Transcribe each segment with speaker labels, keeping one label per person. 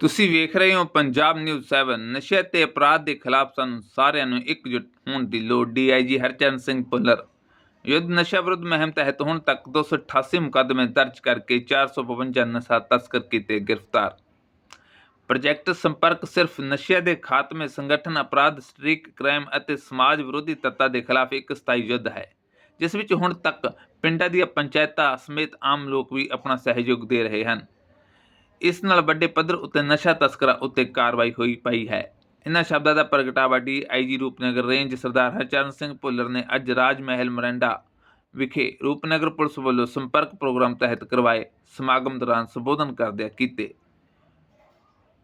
Speaker 1: ਤੁਸੀਂ ਵੇਖ ਰਹੇ ਹੋ ਪੰਜਾਬ ਨਿਊਜ਼ 7 ਨਸ਼ੇ ਤੇ ਅਪਰਾਧ ਦੇ ਖਿਲਾਫ ਸਾਨੂੰ ਸਾਰਿਆਂ ਨੂੰ ਇਕਜੁੱਟ ਹੋਣ ਦੀ ਲੋੜ। ਡੀਆਈਜੀ ਹਰਚਰਨ ਸਿੰਘ ਭੁੱਲਰ। ਯੁੱਧ ਨਸ਼ਾ ਵਿਰੁੱਧ ਮੁਹਿੰਮ ਤਹਿਤ ਹੁਣ ਤੱਕ 288 ਮੁਕੱਦਮੇ ਦਰਜ ਕਰਕੇ 452 ਨਸ਼ਾ ਤਸਕਰ ਕੀਤੇ ਗ੍ਰਿਫਤਾਰ। ਪ੍ਰੋਜੈਕਟ ਸੰਪਰਕ ਸਿਰਫ ਨਸ਼ਿਆਂ ਦੇ ਖਾਤਮੇ, ਸੰਗਠਨ, ਅਪਰਾਧ, ਸਟ੍ਰੀਕ, ਕ੍ਰਾਈਮ ਅਤੇ ਸਮਾਜ ਵਿਰੋਧੀ ਤੱਤਾਂ ਦੇ ਖਿਲਾਫ ਇੱਕ ਸਥਾਈ ਯੁੱਧ ਹੈ, ਜਿਸ ਵਿੱਚ ਹੁਣ ਤੱਕ ਪਿੰਡਾਂ ਦੀਆਂ ਪੰਚਾਇਤਾਂ ਸਮੇਤ ਆਮ ਲੋਕ ਵੀ ਆਪਣਾ ਸਹਿਯੋਗ ਦੇ ਰਹੇ ਹਨ। ਇਸ ਨਾਲ ਵੱਡੇ ਪੱਧਰ ਉੱਤੇ ਨਸ਼ਾ ਤਸਕਰਾਂ ਉੱਤੇ ਕਾਰਵਾਈ ਹੋਈ ਪਈ ਹੈ। ਇਹਨਾਂ ਸ਼ਬਦਾਂ ਦਾ ਪ੍ਰਗਟਾਵਾ ਡੀਆਈਜੀ ਰੂਪਨਗਰ ਰੇਂਜ ਸਰਦਾਰ ਹਰਚਰਨ ਸਿੰਘ ਭੁੱਲਰ ਨੇ ਅੱਜ ਰਾਜ ਮਹਿਲ ਮਰੰਡਾ ਵਿਖੇ ਰੂਪਨਗਰ ਪੁਲਿਸ ਵੱਲੋਂ ਸੰਪਰਕ ਪ੍ਰੋਗਰਾਮ ਤਹਿਤ ਕਰਵਾਏ ਸਮਾਗਮ ਦੌਰਾਨ ਸੰਬੋਧਨ ਕਰਦਿਆਂ ਕੀਤੇ।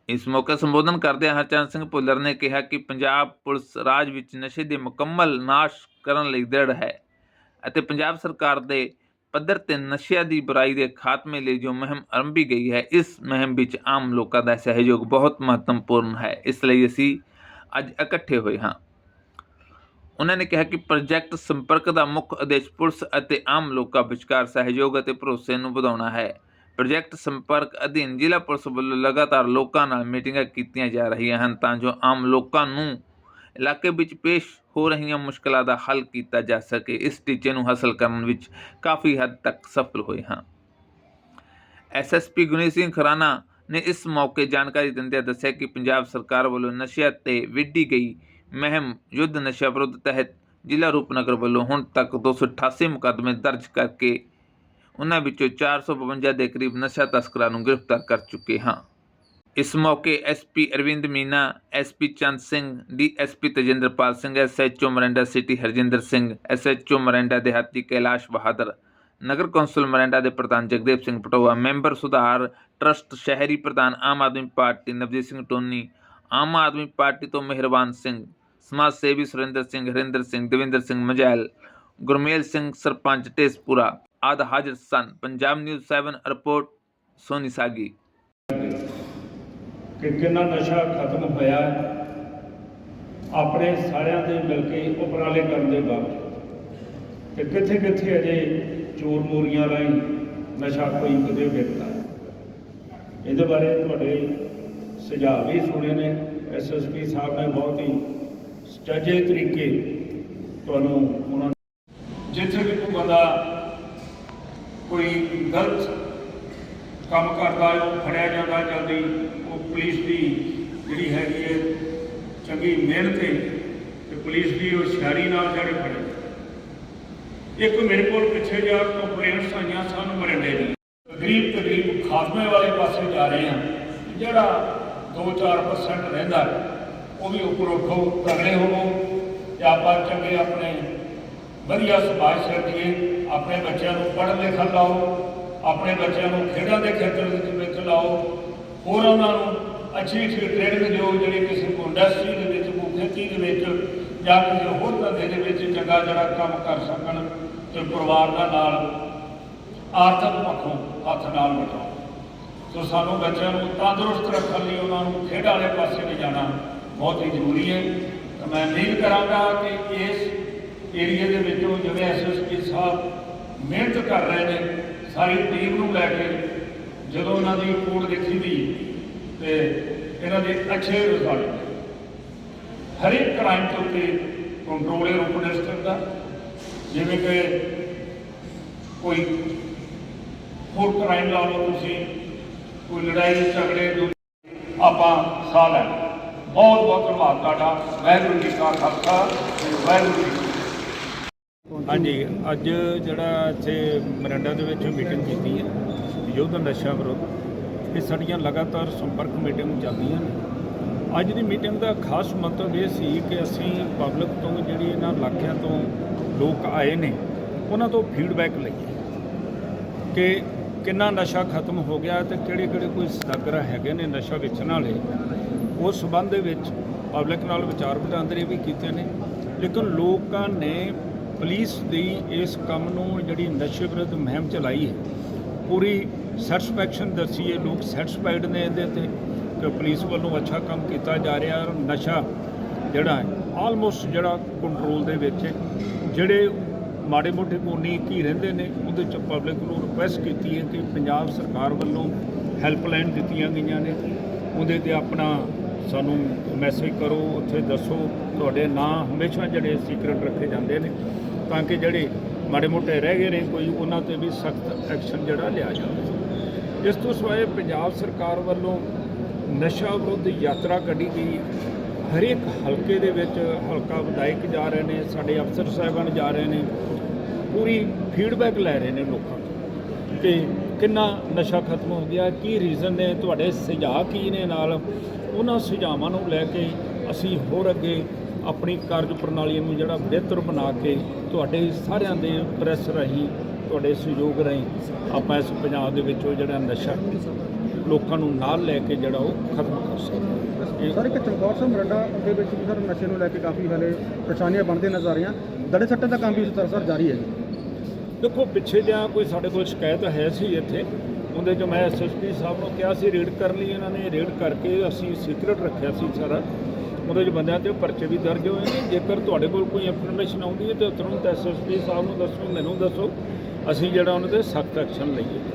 Speaker 1: ਇਸ ਮੌਕੇ ਸੰਬੋਧਨ ਕਰਦਿਆਂ ਹਰਚਰਨ ਸਿੰਘ ਭੁੱਲਰ ਨੇ ਕਿਹਾ ਕਿ ਪੰਜਾਬ ਪੁਲਿਸ ਰਾਜ ਵਿੱਚ ਨਸ਼ੇ ਦੇ ਮੁਕੰਮਲ ਨਾਸ਼ ਕਰਨ ਲਈ ਦ੍ਰਿੜ ਹੈ ਅਤੇ ਪੰਜਾਬ ਸਰਕਾਰ ਦੇ ਪੱਧਰ ਤੇ ਨਸ਼ਿਆਂ ਦੀ ਬੁਰਾਈ ਦੇ ਖਾਤਮੇ ਲਈ ਜੋ ਮੁਹਿੰਮ ਆਰੰਭੀ ਗਈ ਹੈ, ਇਸ ਮੁਹਿੰਮ ਵਿੱਚ ਆਮ ਲੋਕਾਂ ਦਾ ਸਹਿਯੋਗ ਬਹੁਤ ਮਹੱਤਵਪੂਰਨ ਹੈ। ਇਸ ਲਈ ਅਸੀਂ ਅੱਜ ਇਕੱਠੇ ਹੋਏ ਹਾਂ। ਉਹਨਾਂ ਨੇ ਕਿਹਾ ਕਿ ਪ੍ਰੋਜੈਕਟ ਸੰਪਰਕ ਦਾ ਮੁੱਖ ਉਦੇਸ਼ ਪੁਲਿਸ ਅਤੇ ਆਮ ਲੋਕਾਂ ਵਿਚਕਾਰ ਸਹਿਯੋਗ ਅਤੇ ਭਰੋਸੇ ਨੂੰ ਵਧਾਉਣਾ ਹੈ। ਪ੍ਰੋਜੈਕਟ ਸੰਪਰਕ ਅਧੀਨ ਜ਼ਿਲ੍ਹਾ ਪੁਲਿਸ ਵੱਲੋਂ ਲਗਾਤਾਰ ਲੋਕਾਂ ਨਾਲ ਮੀਟਿੰਗਾਂ ਕੀਤੀਆਂ ਜਾ ਰਹੀਆਂ ਹਨ ਤਾਂ ਜੋ ਆਮ ਲੋਕਾਂ ਨੂੰ ਇਲਾਕੇ ਵਿੱਚ ਪੇਸ਼ ਹੋ ਰਹੀਆਂ ਮੁਸ਼ਕਲਾਂ ਦਾ ਹੱਲ ਕੀਤਾ ਜਾ ਸਕੇ, ਇਸ ਟੀਚੇ ਨੂੰ ਹਾਸਲ ਕਰਨ ਵਿੱਚ ਕਾਫੀ ਹੱਦ ਤੱਕ ਸਫਲ ਹੋਏ ਹਾਂ। ਐਸਐਸਪੀ ਗੁਨੀ ਸਿੰਘ ਖਰਾਣਾ ਨੇ ਇਸ ਮੌਕੇ ਜਾਣਕਾਰੀ ਦਿੰਦਿਆਂ ਦੱਸਿਆ ਕਿ ਪੰਜਾਬ ਸਰਕਾਰ ਵੱਲੋਂ ਨਸ਼ਿਆਂ ਤੇ ਵਿੱਢੀ ਗਈ ਮਹਿਮ ਯੁੱਧ ਨਸ਼ਾ ਵਿਰੁੱਧ ਤਹਿਤ ਜ਼ਿਲ੍ਹਾ ਰੂਪਨਗਰ ਵੱਲੋਂ ਹੁਣ ਤੱਕ 288 ਮੁਕੱਦਮੇ ਦਰਜ ਕਰਕੇ ਉਹਨਾਂ ਵਿੱਚੋਂ 452 ਦੇ ਕਰੀਬ ਨਸ਼ਾ ਤਸਕਰਾਂ ਨੂੰ ਗ੍ਰਿਫਤਾਰ ਕਰ ਚੁੱਕੇ ਹਾਂ। ਇਸ ਮੌਕੇ SP Arvind Meena SP Chand Singh DSP Tajinderpal Singh SHO Morinda city Harjinder Singh SHO Morinda ਦਿਹਾਤੀ ਕੈਲਾਸ਼ ਬਹਾਦਰ, ਨਗਰ ਕੌਂਸਲ ਮਰੈਂਡਾ ਦੇ ਪ੍ਰਧਾਨ ਜਗਦੇਵ ਸਿੰਘ ਪਟੋਆ, ਮੈਂਬਰ ਸੁਧਾਰ ਟਰਸਟ ਸ਼ਹਿਰੀ ਪ੍ਰਧਾਨ Aam Aadmi party Navjit Singh Tony, Aam Aadmi party ਤੋਂ ਮਿਹਰਬਾਨ ਸਿੰਘ, ਸਮਾਜ ਸੇਵੀ ਸੁਰਿੰਦਰ ਸਿੰਘ, ਹਰਿੰਦਰ ਸਿੰਘ, ਦਵਿੰਦਰ ਸਿੰਘ ਮਜੈਲ, ਗੁਰਮੇਲ ਸਿੰਘ ਸਰਪੰਚ ਟੇਸਪੁਰਾ ਆਦ ਹਾਜ਼ਰ ਸਨ। Punjab news 7 report, Soni Sagi.
Speaker 2: ਕਿ ਕਿੰਨਾ ਨਸ਼ਾ ਖਤਮ ਹੋਇਆ ਆਪਣੇ ਸਾਰਿਆਂ ਦੇ ਮਿਲ ਕੇ ਉਪਰਾਲੇ ਕਰਨ ਦੇ ਬਾਵਜੂਦ। ਕਿ ਕਿੱਥੇ ਕਿੱਥੇ ਅਜੇ ਚੋਰ ਮੋਰੀਆਂ ਰਾਹੀਂ ਨਸ਼ਾ ਕੋਈ ਕਿਤੇ ਵਿਕਦਾ ਇਹਦੇ ਬਾਰੇ ਤੁਹਾਡੇ ਸੁਝਾਅ ਵੀ ਸੁਣੇ ਨੇ। ਐਸਐਸਪੀ ਸਾਹਿਬ ਨੇ ਬਹੁਤ ਹੀ ਸਟੱਜੇ ਤਰੀਕੇ ਤੁਹਾਨੂੰ ਉਹਨਾਂ ਜਿੱਥੇ ਵੀ ਕੋਈ ਬੰਦਾ ਕੋਈ ਗਲਤ ਕੰਮ ਕਰਦਾ ਉਹ ਫੜਿਆ ਜਾਂਦਾ ਜਲਦੀ। ਉਹ ਪੁਲਿਸ ਦੀ ਜਿਹੜੀ ਹੈਗੀ ਹੈ ਚੰਗੀ ਮਿਹਨਤ ਹੈ ਤੇ ਪੁਲਿਸ ਦੀ ਹੁਸ਼ਿਆਰੀ ਨਾਲ ਜਿਹੜੇ ਫੜੇ। ਇੱਕ ਮੇਰੇ ਕੋਲ ਪਿੱਛੇ ਜਾ ਕੰਪਲੇਂਟਸ ਆਈਆਂ ਸਾਨੂੰ ਮਰਿੰਡੇ ਦੀ ਤਕਰੀਬ ਤਕਰੀਬ ਖਾਤਮੇ ਵਾਲੇ ਪਾਸੇ ਜਾ ਰਹੇ ਹਾਂ। ਜਿਹੜਾ 2-4% ਰਹਿੰਦਾ, ਉਹ ਵੀ ਉੱਪਰ ਉੱਠੋ ਤਗੜੇ ਹੋਵੋ ਤੇ ਆਪਾਂ ਚੰਗੇ ਆਪਣੇ ਵਧੀਆ ਸਮਾਜ ਸਿਰਜੀਏ ਆਪਣੇ ਬੱਚਿਆਂ ਨੂੰ ਪੜ੍ਹ ਲਿਖਣ ਲਾਓ। ਆਪਣੇ ਬੱਚਿਆਂ ਨੂੰ ਖੇਡਾਂ ਦੇ ਖੇਤਰ ਵਿੱਚ ਵਿੱਚ ਲਾਓ। ਹੋਰ ਉਹਨਾਂ ਨੂੰ ਅੱਛੀ ਅੱਛੀ ਟ੍ਰੇਨਿੰਗ ਦਿਓ, ਜਿਹੜੀ ਕਿਸੇ ਕੋ ਇੰਡਸਟਰੀ ਦੇ ਵਿੱਚ ਕੋ ਖੇਤੀ ਦੇ ਵਿੱਚ ਜਾਂ ਕਿਸੇ ਹੋਰ ਧੰਦੇ ਦੇ ਵਿੱਚ ਚੰਗਾ ਜਿਹੜਾ ਕੰਮ ਕਰ ਸਕਣ ਤੇ ਪਰਿਵਾਰ ਦਾ ਨਾਲ ਆਰਥਿਕ ਪੱਖੋਂ ਹੱਥ ਨਾਲ ਵਟਾਓ। ਸੋ ਸਾਨੂੰ ਬੱਚਿਆਂ ਨੂੰ ਤੰਦਰੁਸਤ ਰੱਖਣ ਲਈ ਉਹਨਾਂ ਨੂੰ ਖੇਡਾਂ ਵਾਲੇ ਪਾਸੇ ਲਿਜਾਣਾ ਬਹੁਤ ਹੀ ਜ਼ਰੂਰੀ ਹੈ। ਤਾਂ ਮੈਂ ਉਮੀਦ ਕਰਾਂਗਾ ਕਿ ਇਸ ਏਰੀਆ ਦੇ ਵਿੱਚੋਂ ਜਿਵੇਂ ਐਸਐਸਪੀ ਸਾਹਿਬ ਮਿਹਨਤ ਕਰ ਰਹੇ ਨੇ ਸਾਰੀ ਟੀਮ ਨੂੰ ਲੈ ਕੇ ਜਦੋਂ ਉਹਨਾਂ ਦੀ ਰਿਪੋਰਟ ਦੇਖੀ ਦੀ ਤੇ ਇਹਨਾਂ ਦੇ ਅੱਛੇ ਰਿਜ਼ਲਟ ਹਰ ਇੱਕ ਕ੍ਰਾਈਮ ਦੇ ਉੱਤੇ ਕੰਟਰੋਲ ਹੈ ਰੂਪ ਦਾ। ਜਿਵੇਂ ਕਿ ਕੋਈ ਹੋਰ ਕ੍ਰਾਈਮ ਲਾ ਲਓ ਤੁਸੀਂ, ਕੋਈ ਲੜਾਈ, ਝਗੜੇ, ਜੋ ਆਪਾਂ ਸਾਹ ਲੈ ਬਹੁਤ ਬਹੁਤ ਧੰਨਵਾਦ ਤੁਹਾਡਾ। ਵਾਹਿਗੁਰੂ ਜੀ ਕਾ ਖਾਲਸਾ ਤੇ ਵਾਹਿਗੁਰੂ ਜੀ
Speaker 3: ਹਾਂਜੀ, ਅੱਜ ਜਿਹੜਾ ਇੱਥੇ ਮਰੰਡਾ ਦੇ ਵਿੱਚ ਮੀਟਿੰਗ ਕੀਤੀ ਹੈ, ਯੁੱਧ ਨਸ਼ਾ ਵਿਰੁੱਧ। ਇਹ ਸਾਡੀਆਂ ਲਗਾਤਾਰ ਸੰਪਰਕ ਮੀਟਿੰਗ ਚੱਲਦੀਆਂ ਨੇ। ਅੱਜ ਦੀ ਮੀਟਿੰਗ ਦਾ ਖਾਸ ਮੰਤਵ ਇਹ ਸੀ ਕਿ ਅਸੀਂ ਪਬਲਿਕ ਤੋਂ ਜਿਹੜੀ ਇਹਨਾਂ ਇਲਾਕਿਆਂ ਤੋਂ ਲੋਕ ਆਏ ਨੇ, ਉਹਨਾਂ ਤੋਂ ਫੀਡਬੈਕ ਲਈਏ ਕਿ ਕਿੰਨਾ ਨਸ਼ਾ ਖਤਮ ਹੋ ਗਿਆ ਤੇ ਕਿਹੜੇ ਕਿਹੜੇ ਕੋਈ ਸਦਾਗਰ ਹੈਗੇ ਨੇ ਨਸ਼ਾ ਵੇਚਣ ਵਾਲੇ। ਉਸ ਸਬੰਧ ਦੇ ਵਿੱਚ ਪਬਲਿਕ ਨਾਲ ਵਿਚਾਰ ਵਟਾਂਦਰੇ ਵੀ ਕੀਤੇ ਨੇ। ਲੇਕਿਨ ਲੋਕਾਂ ਨੇ ਪੁਲਿਸ ਦੀ ਇਸ ਕੰਮ ਨੂੰ ਜਿਹੜੀ ਨਸ਼ੇ ਵਿਰੁੱਧ ਮੁਹਿੰਮ ਚਲਾਈ ਹੈ, ਪੂਰੀ ਸੈਟੀਸਫੈਕਸ਼ਨ ਦੱਸੀ ਲੋਕ ਸੈਟੀਸਫਾਈਡ ਨੇ ਇਹਦੇ ਤੇ ਕਿ ਪੁਲਿਸ ਵੱਲੋਂ ਅੱਛਾ ਕੰਮ ਕੀਤਾ ਜਾ ਰਿਹਾ ਔਰ ਨਸ਼ਾ ਜਿਹੜਾ ਹੈ ਆਲਮੋਸਟ ਜਿਹੜਾ ਕੰਟਰੋਲ ਦੇ ਵਿੱਚ ਹੈ, ਜਿਹੜੇ ਮਾੜੇ ਮੋਟੇ ਕੋਨੀ ਕੀ ਰਹਿੰਦੇ ਨੇ, ਉਹਦੇ ਚ ਪਬਲਿਕ ਨੂੰ ਰਿਕੁਐਸਟ ਕੀਤੀ ਹੈ ਕਿ ਪੰਜਾਬ ਸਰਕਾਰ ਵੱਲੋਂ ਹੈਲਪਲਾਈਨ ਦਿੱਤੀਆਂ ਗਈਆਂ ਨੇ,
Speaker 2: ਉਹਦੇ ਤੇ ਆਪਣਾ ਸਾਨੂੰ ਮੈਸੇਜ ਕਰੋ, ਉੱਥੇ ਦੱਸੋ, ਤੁਹਾਡੇ ਨਾਂ ਹਮੇਸ਼ਾ ਜਿਹੜੇ ਸੀਕ੍ਰੇਟ ਰੱਖੇ ਜਾਂਦੇ ਨੇ, ਤਾਂ ਕਿ ਜਿਹੜੇ ਮਾੜੇ ਮੋਟੇ ਰਹਿ ਗਏ ਨੇ, ਕੋਈ ਉਹਨਾਂ ਤੇ ਵੀ ਸਖਤ ਐਕਸ਼ਨ ਜਿਹੜਾ ਲਿਆ ਜਾਵੇ। ਇਸ ਤੋਂ ਸਿਵਾਏ ਪੰਜਾਬ ਸਰਕਾਰ ਵੱਲੋਂ ਨਸ਼ਾ ਵਿਰੁੱਧ ਯਾਤਰਾ ਕੱਢੀ ਗਈ। ਹਰੇਕ ਹਲਕੇ ਦੇ ਵਿੱਚ ਹਲਕਾ ਵਿਧਾਇਕ ਜਾ ਰਹੇ ਨੇ, ਸਾਡੇ ਅਫਸਰ ਸਾਹਿਬਾਨ ਜਾ ਰਹੇ ਨੇ, ਪੂਰੀ ਫੀਡਬੈਕ ਲੈ ਰਹੇ ਨੇ ਲੋਕਾਂ ਤੋਂ ਕਿ ਕਿੰਨਾ ਨਸ਼ਾ ਖਤਮ ਹੋ ਗਿਆ, ਕੀ ਰੀਜ਼ਨ ਨੇ, ਤੁਹਾਡੇ ਸੁਝਾਅ ਕੀ ਨੇ ਨਾਲ? ਉਹਨਾਂ ਸੁਝਾਵਾਂ ਨੂੰ ਲੈ ਕੇ ਅਸੀਂ ਹੋਰ ਅੱਗੇ ਆਪਣੀ ਕਾਰਜ ਪ੍ਰਣਾਲੀ ਨੂੰ ਜਿਹੜਾ ਬਿਹਤਰ ਬਣਾ ਕੇ ਤੁਹਾਡੇ ਸਾਰਿਆਂ ਦੇ ਪ੍ਰੈਸ ਰਾਹੀਂ, ਤੁਹਾਡੇ ਸਹਿਯੋਗ ਰਾਹੀਂ ਆਪਾਂ ਇਸ ਪੰਜਾਬ ਦੇ ਵਿੱਚ ਉਹ ਜਿਹੜਾ ਨਸ਼ਾ ਲੋਕਾਂ ਨੂੰ ਨਾਲ ਲੈ ਕੇ ਜਿਹੜਾ ਉਹ ਖਤਮ ਕਰ ਸਕਦੇ
Speaker 4: ਸਰ, ਇੱਕ ਚਮਕੌਰ ਸਿੰਘ ਮਰੰਡਾ ਦੇ ਵਿੱਚ ਵੀ ਸਰ ਨਸ਼ੇ ਨੂੰ ਲੈ ਕੇ ਕਾਫੀ ਹਾਲੇ ਪਰੇਸ਼ਾਨੀਆਂ ਬਣਦੇ ਨਜ਼ਰ ਆ ਰਹੀਆਂ। ਦੜੇ ਸੱਟੇ ਦਾ ਕੰਮ ਵੀ ਸਰ ਜਾਰੀ ਹੈ
Speaker 2: ਦੇਖੋ, ਪਿੱਛੇ ਜਿਹਾ ਕੋਈ ਸਾਡੇ ਕੋਲ ਸ਼ਿਕਾਇਤ ਹੈ ਸੀ ਇੱਥੇ, ਉਹਦੇ 'ਚ ਮੈਂ ਐਸਐਸਪੀ ਸਾਹਿਬ ਨੂੰ ਕਿਹਾ ਸੀ, ਰੇਡ ਕਰਨ ਲਈ ਇਹਨਾਂ ਨੇ ਰੇਡ ਕਰਕੇ ਅਸੀਂ ਸੀਕ੍ਰੇਟ ਰੱਖਿਆ ਸੀ ਸਾਰਾ। ਉਹਦੇ 'ਚ ਬੰਦਿਆਂ ਤੇ ਪਰਚੇ ਵੀ ਦਰਜ ਹੋਏ ਨੇ। ਜੇਕਰ ਤੁਹਾਡੇ ਕੋਲ ਕੋਈ ਇਨਫੋਰਮੇਸ਼ਨ ਆਉਂਦੀ ਹੈ, ਤਾਂ ਤੁਰੰਤ ਐਸਐਸਪੀ ਸਾਹਿਬ ਨੂੰ ਦੱਸੋ, ਮੈਨੂੰ ਦੱਸੋ। ਅਸੀਂ ਜਿਹੜਾ ਉਹਨਾਂ ਤੇ ਸਖਤ ਐਕਸ਼ਨ ਲਈਏ।